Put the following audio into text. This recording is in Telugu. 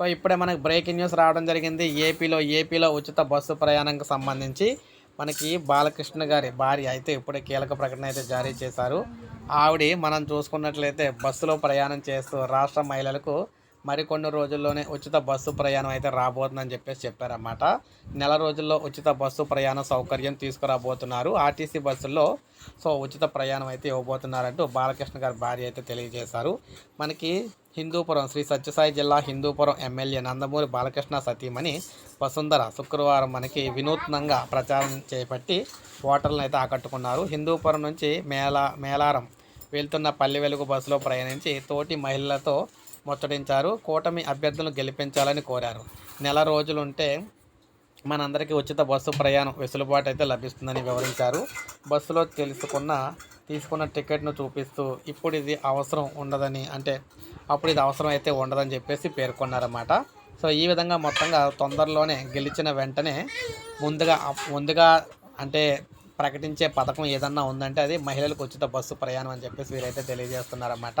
సో ఇప్పుడే మనకు బ్రేకింగ్ న్యూస్ రావడం జరిగింది. ఏపీలో ఏపీలో ఉచిత బస్సు ప్రయాణంకి సంబంధించి మనకి బాలకృష్ణ గారి భార్య అయితే ఇప్పుడే కీలక ప్రకటన అయితే జారీ చేశారు. ఆవిడ మనం చూసుకున్నట్లయితే బస్సులో ప్రయాణం చేస్తూ రాష్ట్ర మహిళలకు మరికొన్ని రోజుల్లోనే ఉచిత బస్సు ప్రయాణం అయితే రాబోతుందని చెప్పేసి చెప్పారన్నమాట. నెల రోజుల్లో ఉచిత బస్సు ప్రయాణ సౌకర్యం తీసుకురాబోతున్నారు. ఆర్టీసీ బస్సుల్లో సో ఉచిత ప్రయాణం అయితే ఇవ్వబోతున్నారంటూ బాలకృష్ణ గారి భార్య అయితే తెలియజేశారు. మనకి హిందూపురం శ్రీ సత్యసాయి జిల్లా హిందూపురం ఎమ్మెల్యే నందమూరి బాలకృష్ణ సతీమణి వసుంధర శుక్రవారం మనకి వినూత్నంగా ప్రచారం చేపట్టి ఓటర్లను అయితే ఆకట్టుకున్నారు. హిందూపురం నుంచి మేలా మేలారం వెళ్తున్న పల్లె వెలుగు బస్సులో ప్రయాణించి తోటి మహిళలతో ముచ్చటించారు కూటమి అభ్యర్థులను గెలిపించాలని కోరారు. నెల రోజులుంటే మనందరికీ ఉచిత బస్సు ప్రయాణం వెసులుబాటు అయితే లభిస్తుందని వివరించారు. బస్సులో తెలుసుకున్న తీసుకున్న టికెట్ను చూపిస్తూ ఇప్పుడు ఇది అవసరం ఉండదని అంటే అప్పుడు ఇది అవసరం అయితే ఉండదని చెప్పేసి పేర్కొన్నారన్నమాట. సో ఈ విధంగా మొత్తంగా తొందరలోనే గెలిచిన వెంటనే ముందుగా ముందుగా అంటే ప్రకటించే పథకం ఏదన్నా ఉందంటే అది మహిళలకు ఉచిత బస్సు ప్రయాణం అని చెప్పేసి వీరైతే తెలియజేస్తున్నారన్నమాట.